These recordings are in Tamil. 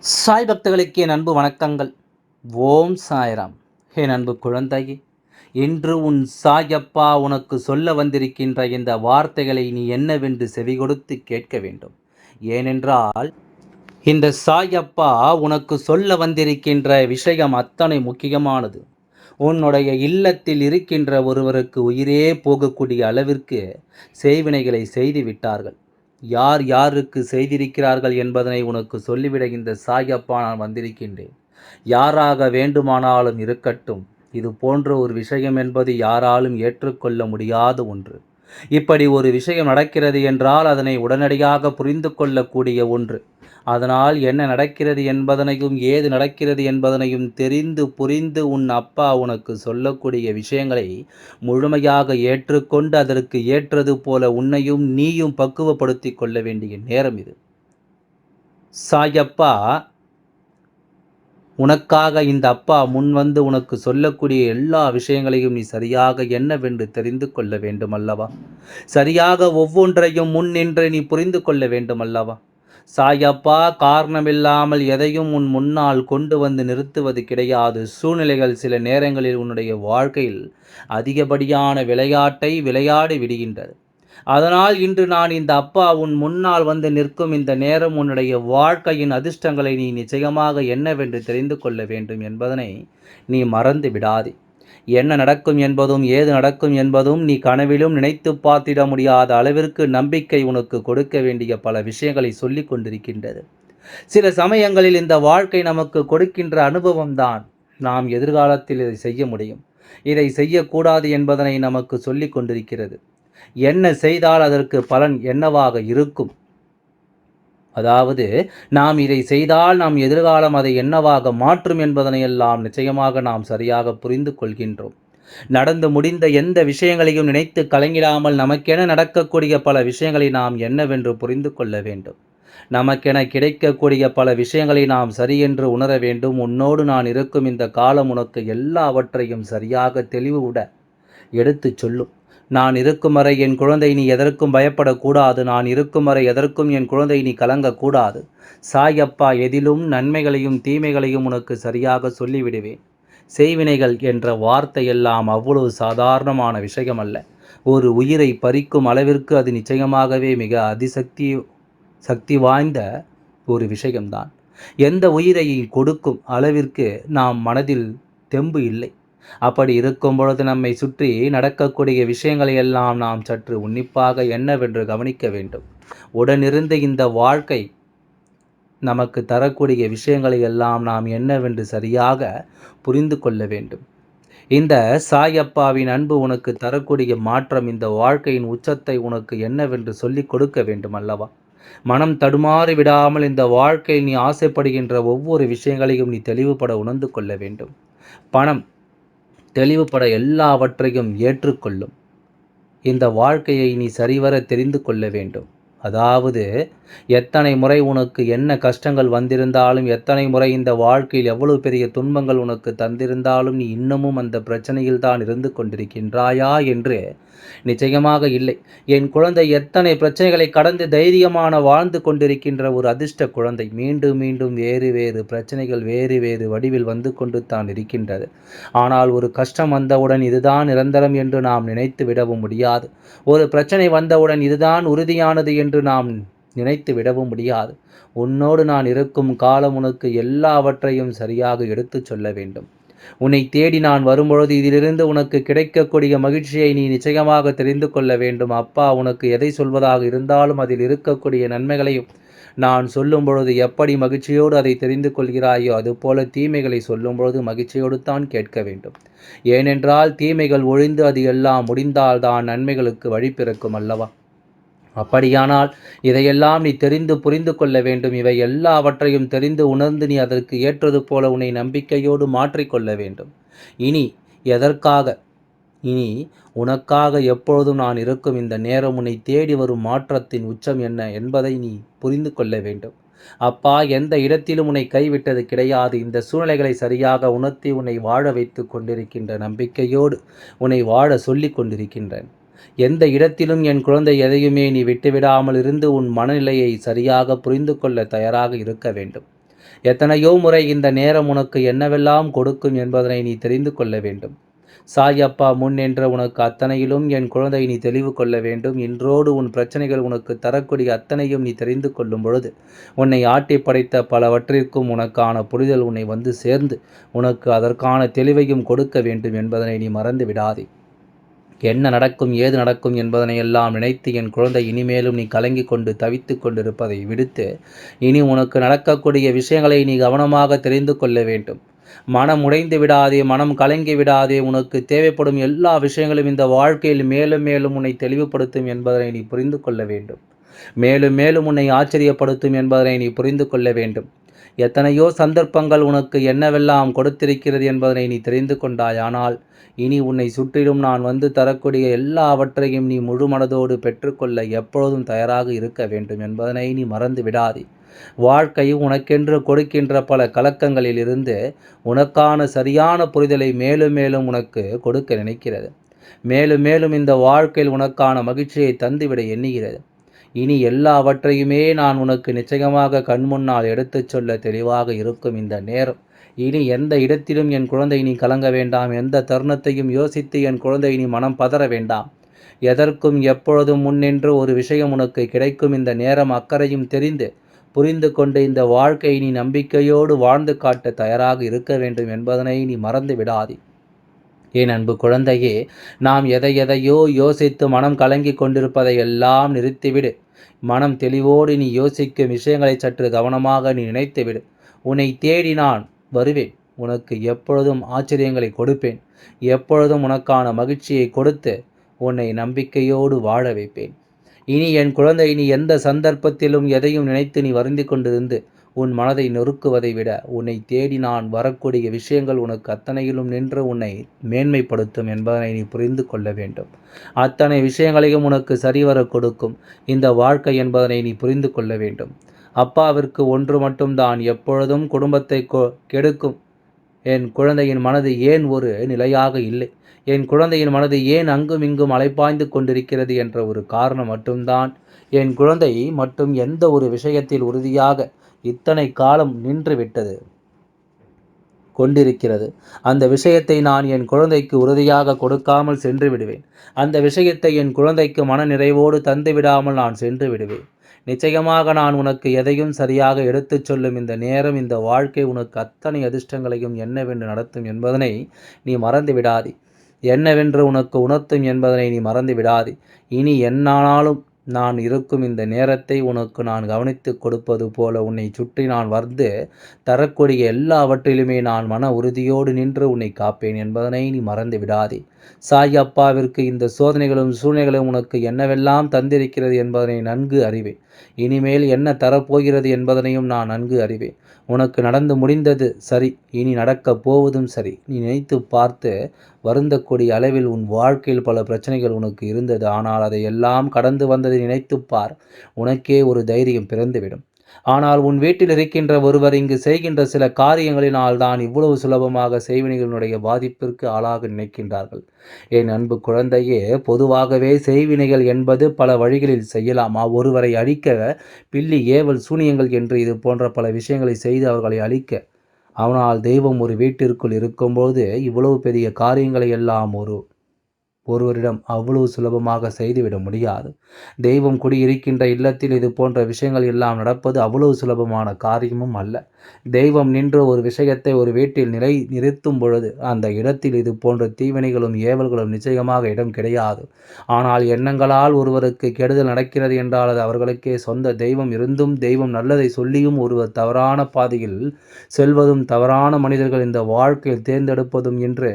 சாய் பக்தர்களுக்கு என் அன்பு வணக்கங்கள். ஓம் சாய்ராம். என் அன்பு குழந்தையே இன்று உன் சாயப்பா உனக்கு சொல்ல வந்திருக்கின்ற இந்த வார்த்தைகளை நீ என்னவென்று செவி கொடுத்து கேட்க வேண்டும். ஏனென்றால் இந்த சாயப்பா உனக்கு சொல்ல வந்திருக்கின்ற விஷயம் அத்தனை முக்கியமானது. உன்னுடைய இல்லத்தில் இருக்கின்ற ஒருவருக்கு உயிரே போகக்கூடிய அளவிற்கு செய்வினைகளை செய்து விட்டார்கள். யார் யாருக்கு செய்திருக்கிறார்கள் என்பதனை உனக்கு சொல்லிவிட இந்த சாயப்பா நான் வந்திருக்கின்றேன். யாராக வேண்டுமானாலும் இருக்கட்டும் இது போன்ற ஒரு விஷயம் என்பது யாராலும் ஏற்றுக்கொள்ள முடியாத ஒன்று. இப்படி ஒரு விஷயம் நடக்கிறது என்றால் அதனை உடனடியாக புரிந்து கொள்ளக்கூடிய ஒன்று. அதனால் என்ன நடக்கிறது என்பதனையும் ஏது நடக்கிறது என்பதனையும் தெரிந்து புரிந்து உன் அப்பா உனக்கு சொல்லக்கூடிய விஷயங்களை முழுமையாக ஏற்றுக்கொண்டு அதற்கு ஏற்றது போல உன்னையும் நீயும் பக்குவப்படுத்தி கொள்ள வேண்டிய நேரம் இது. சாயப்பா உனக்காக இந்த அப்பா முன் வந்து உனக்கு சொல்லக்கூடிய எல்லா விஷயங்களையும் நீ சரியாக என்னவென்று தெரிந்து கொள்ள வேண்டும் அல்லவா சரியாக ஒவ்வொன்றையும் முன் நின்று நீ புரிந்து கொள்ள வேண்டும் அல்லவா சாயப்பா காரணமில்லாமல் எதையும் உன் முன்னால் கொண்டு வந்து நிறுத்துவது கிடையாது. சூழ்நிலைகள் சில நேரங்களில் உன்னுடைய வாழ்க்கையில் அதிகப்படியான விளையாட்டை விளையாடி விடுகின்றது அதனால் இன்று நான் இந்த அப்பா உன் முன்னால் வந்து நிற்கும் இந்த நேரம் உன்னுடைய வாழ்க்கையின் அதிர்ஷ்டங்களை நீ நிச்சயமாக என்னவென்று தெரிந்து கொள்ள வேண்டும் என்பதனை நீ மறந்து விடாதே. என்ன நடக்கும் என்பதும் ஏது நடக்கும் என்பதும் நீ கனவிலும் நினைத்து பார்த்திட முடியாத அளவிற்கு நம்பிக்கை உனக்கு கொடுக்க வேண்டிய பல விஷயங்களை சொல்லி கொண்டிருக்கின்றது. சில சமயங்களில் இந்த வாழ்க்கை நமக்கு கொடுக்கின்ற அனுபவம்தான் நாம் எதிர்காலத்தில் இதை செய்ய முடியும். இதை செய்யக்கூடாது என்பதனை நமக்கு சொல்லி கொண்டிருக்கிறது. என்ன செய்தால் அதற்கு பலன் என்னவாக இருக்கும்? அதாவது நாம் இதை செய்தால் நாம் எதிர்காலம் அதை என்னவாக மாற்றும் என்பதனையெல்லாம் நிச்சயமாக நாம் சரியாக புரிந்து கொள்கின்றோம் நடந்து முடிந்த எந்த விஷயங்களையும் நினைத்து கலங்கிடாமல் நமக்கென நடக்கக்கூடிய பல விஷயங்களை நாம் என்னவென்று புரிந்து கொள்ள வேண்டும். நமக்கென கிடைக்கக்கூடிய பல விஷயங்களை நாம் சரியென்று உணர வேண்டும். உன்னோடு நான் இருக்கும் இந்த காலம் உனக்கு எல்லாவற்றையும் சரியாக தெளிவுவிட எடுத்துச் சொல்லும். நான் இருக்கும் வரை என் குழந்தை நீ எதற்கும் பயப்படக்கூடாது. நான் இருக்கும் வரை எதற்கும் என் குழந்தை நீ கலங்கக்கூடாது. சாயப்பா எதிலும் நன்மைகளையும் தீமைகளையும் உனக்கு சரியாக சொல்லிவிடுவேன். செய்வினைகள் என்ற வார்த்தையெல்லாம் அவ்வளவு சாதாரணமான விஷயம் அல்ல ஒரு உயிரை பறிக்கும் அளவிற்கு அது நிச்சயமாகவே மிக அதிசக்தி சக்தி வாய்ந்த ஒரு விஷயம்தான். எந்த உயிரை கொடுக்கும் அளவிற்கு நாம் மனதில் தெம்பு இல்லை. அப்படி இருக்கும் பொழுது நம்மை சுற்றி நடக்கக்கூடிய விஷயங்களை எல்லாம் நாம் சற்று உன்னிப்பாக என்னவென்று கவனிக்க வேண்டும். உடனிருந்து இந்த வாழ்க்கை நமக்கு தரக்கூடிய விஷயங்களை எல்லாம் நாம் என்னவென்று சரியாக புரிந்து கொள்ள வேண்டும். இந்த சாயப்பாவின் அன்பு உனக்கு தரக்கூடிய மாற்றம் இந்த வாழ்க்கையின் உச்சத்தை உனக்கு என்னவென்று சொல்லிக் கொடுக்க வேண்டும் அல்லவா? மனம் தடுமாறி விடாமல் இந்த வாழ்க்கையில் நீ ஆசைப்படுகின்ற ஒவ்வொரு விஷயங்களையும் நீ தெளிவுபட உணர்ந்து கொள்ள வேண்டும். பணம் தெளிவுபட எல்லாவற்றையும் ஏற்றுக்கொள்ளும். இந்த வாழ்க்கையை நீ சரிவர தெரிந்து கொள்ள வேண்டும். அதாவது எத்தனை முறை உனக்கு என்ன கஷ்டங்கள் வந்திருந்தாலும் எத்தனை முறை இந்த வாழ்க்கையில் எவ்வளவு பெரிய துன்பங்கள் உனக்கு தந்திருந்தாலும் நீ இன்னமும் அந்த பிரச்சனையில் தான் இருந்து கொண்டிருக்கின்றாயா என்று நிச்சயமாக இல்லை. என் குழந்தை எத்தனை பிரச்சனைகளை கடந்து தைரியமான வாழ்ந்து கொண்டிருக்கின்ற ஒரு அதிர்ஷ்ட குழந்தை மீண்டும் மீண்டும் வேறு வேறு பிரச்சனைகள் வேறு வேறு வடிவில் வந்து கொண்டு தான் இருக்கின்றது. ஆனால் ஒரு கஷ்டம் வந்தவுடன் இதுதான் நிரந்தரம் என்று நாம் நினைத்து விடவும் முடியாது. ஒரு பிரச்சனை வந்தவுடன் இதுதான் உறுதியானது என்று என்று நாம் நினைத்து விடவும் முடியாது. உன்னோடு நான் இருக்கும் காலம் உனக்கு எல்லாவற்றையும் சரியாக எடுத்துச் சொல்ல வேண்டும். உன்னை தேடி நான் வரும்பொழுது இதிலிருந்து உனக்கு கிடைக்கக்கூடிய மகிழ்ச்சியை நீ நிச்சயமாக தெரிந்து கொள்ள வேண்டும். அப்பா உனக்கு எதை சொல்வதாக இருந்தாலும் அதில் இருக்கக்கூடிய நன்மைகளையும் நான் சொல்லும் பொழுது எப்படி மகிழ்ச்சியோடு அதை தெரிந்து கொள்கிறாயோ அதுபோல தீமைகளை சொல்லும் பொழுது மகிழ்ச்சியோடு தான் கேட்க வேண்டும். ஏனென்றால் தீமைகள் ஒழிந்து அது எல்லாம் முடிந்தால் தான் நன்மைகளுக்கு வழி பிறக்கும் அல்லவா? அப்படியானால் இதையெல்லாம் நீ தெரிந்து புரிந்து கொள்ள வேண்டும். இவை எல்லாவற்றையும் தெரிந்து உணர்ந்து நீ அதற்கு ஏற்றது போல உன்னை நம்பிக்கையோடு மாற்றிக்கொள்ள வேண்டும். இனி எதற்காக? இனி உனக்காக எப்பொழுதும் நான் இருக்கும் இந்த நேரம் உன்னை தேடி வரும் மாற்றத்தின் உச்சம் என்ன என்பதை நீ புரிந்து கொள்ள வேண்டும். அப்பா எந்த இடத்திலும் உன்னை கைவிட்டது கிடையாது. இந்த சூழ்நிலைகளை சரியாக உணர்த்தி உன்னை வாழ வைத்து கொண்டிருக்கின்ற நம்பிக்கையோடு உன்னை வாழ சொல்லி கொண்டிருக்கின்றேன். எந்த இடத்திலும் என் குழந்தை எதையுமே நீ விட்டுவிடாமல் இருந்து உன் மனநிலையை சரியாக புரிந்து கொள்ள தயாராக இருக்க வேண்டும். எத்தனையோ முறை இந்த நேரம் உனக்கு என்னவெல்லாம் கொடுக்கும் என்பதனை நீ தெரிந்து கொள்ள வேண்டும். சாய் அப்பா முன் என்ற உனக்கு அத்தனையிலும் என் குழந்தை நீ தெளிவு கொள்ள வேண்டும். இன்றோடு உன் பிரச்சனைகள் உனக்கு தரக்கூடிய அத்தனையும் நீ தெரிந்து கொள்ளும் பொழுது உன்னை ஆட்டி படைத்த பலவற்றிற்கும் உனக்கான புரிதல் உன்னை வந்து சேர்ந்து உனக்கு அதற்கான தெளிவையும் கொடுக்க வேண்டும் என்பதனை நீ மறந்து விடாதே. என்ன நடக்கும் ஏது நடக்கும் என்பதனை எல்லாம் நினைத்து என் குழந்தை இனிமேலும் நீ கலங்கி கொண்டு தவித்து கொண்டிருப்பதை விடுத்து இனி உனக்கு நடக்கக்கூடிய விஷயங்களை நீ கவனமாக தெரிந்து கொள்ள வேண்டும். மனம் உடைந்து விடாதே மனம் கலங்கி விடாதே உனக்கு தேவைப்படும் எல்லா விஷயங்களும் இந்த வாழ்க்கையில் மேலும் மேலும் உன்னை தெளிவுபடுத்தும் என்பதனை நீ புரிந்து கொள்ள வேண்டும். மேலும் மேலும் உன்னை ஆச்சரியப்படுத்தும் என்பதனை நீ புரிந்து கொள்ள வேண்டும். எத்தனையோ சந்தர்ப்பங்கள் உனக்கு என்னவெல்லாம் கொடுத்திருக்கிறது என்பதனை நீ தெரிந்து கொண்டாய் ஆனால் இனி உன்னை சுற்றிலும் நான் வந்து தரக்கூடிய எல்லாவற்றையும் நீ முழு மனதோடு பெற்றுக்கொள்ள எப்பொழுதும் தயாராக இருக்க வேண்டும் என்பதனை நீ மறந்து விடாதே. வாழ்க்கை உனக்கென்று கொடுக்கின்ற பல கலக்கங்களில் இருந்து உனக்கான சரியான புரிதலை மேலும் மேலும் உனக்கு கொடுக்க நினைக்கிறது. மேலும் மேலும் இந்த வாழ்க்கையில் உனக்கான மகிழ்ச்சியை தந்துவிட எண்ணுகிறது. இனி எல்லாவற்றையுமே நான் உனக்கு நிச்சயமாக கண்முன்னால் எடுத்துச் சொல்ல தெளிவாக இருக்கும் இந்த நேரம். இனி எந்த இடத்திலும் என் குழந்தை நீ கலங்க வேண்டாம். எந்த தருணத்தையும் யோசித்து என் குழந்தை நீ மனம் பதற வேண்டாம். எதற்கும் எப்பொழுதும் முன்னின்று ஒரு விஷயம் உனக்கு கிடைக்கும். இந்த நேரம் அக்கறையும் தெரிந்து புரிந்து கொண்டு இந்த வாழ்க்கை நீ நம்பிக்கையோடு வாழ்ந்து காட்ட தயாராக இருக்க வேண்டும் என்பதனை நீ மறந்து விடாதே. என் அன்பு குழந்தையே நாம் எதை எதையோ யோசித்து மனம் கலங்கி கொண்டிருப்பதை எல்லாம் நிறுத்திவிடு. மனம் தெளிவோடு நீ யோசிக்கும் விஷயங்களை சற்று கவனமாக நீ நினைத்துவிடு. உன்னை தேடி நான் வருவேன். உனக்கு எப்பொழுதும் ஆச்சரியங்களை கொடுப்பேன். எப்பொழுதும் உனக்கான மகிழ்ச்சியை கொடுத்து உன்னை நம்பிக்கையோடு வாழ வைப்பேன். இனி என் குழந்தை நீ எந்த சந்தர்ப்பத்திலும் எதையும் நினைத்து நீ வருந்தி கொண்டிருந்து உன் மனதை நொறுக்குவதை விட உன்னை தேடி நான் வரக்கூடிய விஷயங்கள் உனக்கு அத்தனையிலும் நின்று உன்னை மேன்மைப்படுத்தும் என்பதனை நீ புரிந்து கொள்ள வேண்டும். அத்தனை விஷயங்களையும் உனக்கு சரிவர கொடுக்கும் இந்த வாழ்க்கை என்பதனை நீ புரிந்து கொள்ள வேண்டும். அப்பாவிற்கு ஒன்று மட்டும்தான் எப்பொழுதும் குடும்பத்தை கெடுக்கும். என் குழந்தையின் மனது ஏன் ஒரு நிலையாக இல்லை? என் குழந்தையின் மனது ஏன் அங்கும் இங்கும் அலைப்பாய்ந்து கொண்டிருக்கிறது என்ற ஒரு காரணம் மட்டும்தான். என் குழந்தை மட்டும் எந்த ஒரு விஷயத்தில் உறுதியாக இத்தனை காலம் நின்று விட்டது. கொண்டிருக்கிறது. அந்த விஷயத்தை நான் என் குழந்தைக்கு உறுதியாக கொடுக்காமல் சென்று விடுவேன். அந்த விஷயத்தை என் குழந்தைக்கு மன நிறைவோடு தந்து விடாமல் நான் சென்று விடுவேன். நிச்சயமாக நான் உனக்கு எதையும் சரியாக எடுத்துச் சொல்லும் இந்த நேரம் இந்த வாழ்க்கை உனக்கு அத்தனை அதிர்ஷ்டங்களையும் என்னவென்று நடத்தும் என்பதனை நீ மறந்து விடாதே. என்னவென்று உனக்கு உணர்த்தும் என்பதனை நீ மறந்து விடாதே. இனி என்னானாலும் நான் இருக்கும் இந்த நேரத்தை உனக்கு நான் கவனித்து கொடுப்பது போல உன்னை சுற்றி நான் வந்து தரக்கூடிய எல்லாவற்றிலுமே நான் மன உறுதியோடு நின்று உன்னை காப்பேன் என்பதனை நீ மறந்து விடாதே. சாய் அப்பாவிற்கு இந்த சோதனைகளும் சூழ்நிலைகளும் உனக்கு என்னவெல்லாம் தந்திருக்கிறது என்பதனை நன்கு அறிவேன் இனிமேல் என்ன தரப்போகிறது என்பதனையும் நான் நன்கு அறிவேன் உனக்கு நடந்து முடிந்தது சரி இனி நடக்கப் போவதும் சரி. நீ நினைத்து பார்த்து வருந்தக்கூடிய அளவில் உன் வாழ்க்கையில் பல பிரச்சனைகள் உனக்கு இருந்தது. ஆனால் அதை எல்லாம் கடந்து வந்ததை நினைத்துப்பார். உனக்கே ஒரு தைரியம் பிறந்துவிடும். ஆனால் உன் வீட்டில் இருக்கின்ற ஒருவர் இங்கு செய்கின்ற சில காரியங்களினால் தான் இவ்வளவு சுலபமாக செய்வினைகளினுடைய பாதிப்பிற்கு ஆளாக நினைக்கின்றார்கள். என் அன்பு குழந்தையே பொதுவாகவே செய்வினைகள் என்பது பல வழிகளில் செய்யலாமா? ஒருவரை அழிக்க பில்லி ஏவல் சூனியங்கள் என்று இது போன்ற பல விஷயங்களை செய்து அவர்களை அழிக்க. ஆனால் தெய்வம் ஒரு வீட்டிற்குள் இருக்கும்போது இவ்வளவு பெரிய காரியங்களை எல்லாம் ஒரு ஒருவரிடம் அவ்வளவு சுலபமாக செய்துவிட முடியாது. தெய்வம் குடியிருக்கின்ற இல்லத்தில் இது போன்ற விஷயங்கள் எல்லாம் நடப்பது அவ்வளவு சுலபமான காரியமும் அல்ல. தெய்வம் நின்று ஒரு விஷயத்தை ஒரு வீட்டில் நிலை நிறுத்தும் பொழுது அந்த இடத்தில் இது போன்ற தீவினைகளும் ஏவல்களும் நிச்சயமாக இடம் கிடையாது. ஆனால் எண்ணங்களால் ஒருவருக்கு கெடுதல் நடக்கிறது என்றால் அது அவர்களுக்கே சொந்த தெய்வம் இருந்தும் தெய்வம் நல்லதை சொல்லியும் ஒருவர் தவறான பாதையில் செல்வதும் தவறான மனிதர்கள் இந்த வாழ்க்கையில் தேர்ந்தெடுப்பதும் என்று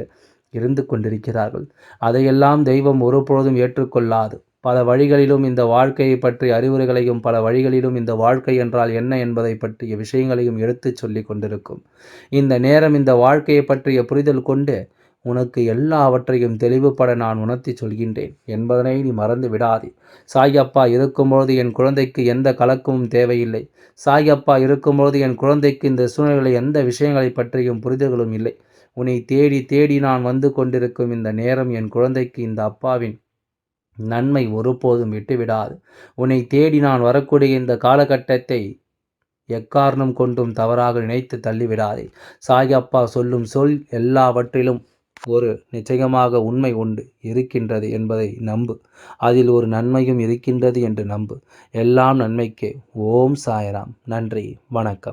இருந்து கொண்டிருக்கிறார்கள். அதையெல்லாம் தெய்வம் ஒருபொழுதும் ஏற்றுக்கொள்ளாது. பல வழிகளிலும் இந்த வாழ்க்கையை பற்றி அறிவுரைகளையும் பல வழிகளிலும் இந்த வாழ்க்கை என்றால் என்ன என்பதை பற்றிய விஷயங்களையும் எடுத்துச் சொல்லி கொண்டிருக்கும். இந்த நேரம் இந்த வாழ்க்கையை பற்றிய புரிதல் கொண்டு உனக்கு எல்லாவற்றையும் தெளிவுபட நான் உணர்த்தி சொல்கின்றேன். என்பதனை நீ மறந்து விடாதே. சாயப்பா இருக்கும்பொழுது என் குழந்தைக்கு எந்த கலக்கமும் தேவையில்லை. சாயப்பா இருக்கும்பொழுது என் குழந்தைக்கு இந்த சூழ்நிலை எந்த விஷயங்களை பற்றியும் புரிதல்களும் இல்லை. உன்னை தேடி தேடி நான் வந்து கொண்டிருக்கும் இந்த நேரம் என் குழந்தைக்கு இந்த அப்பாவின் நன்மை ஒருபோதும் விட்டுவிடாது. உன்னை தேடி நான் வரக்கூடிய இந்த காலகட்டத்தை எக்காரணம் கொண்டும் தவறாக நினைத்து தள்ளிவிடாதே. சாயப்பா சொல்லும் சொல் எல்லாவற்றிலும் ஒரு நிச்சயமாக உண்மை உண்டு இருக்கின்றது என்பதை நம்பு. அதில் ஒரு நன்மையும் இருக்கின்றது என்று நம்பு. எல்லாம் நன்மைக்கே. ஓம் சாயராம். நன்றி. வணக்கம்.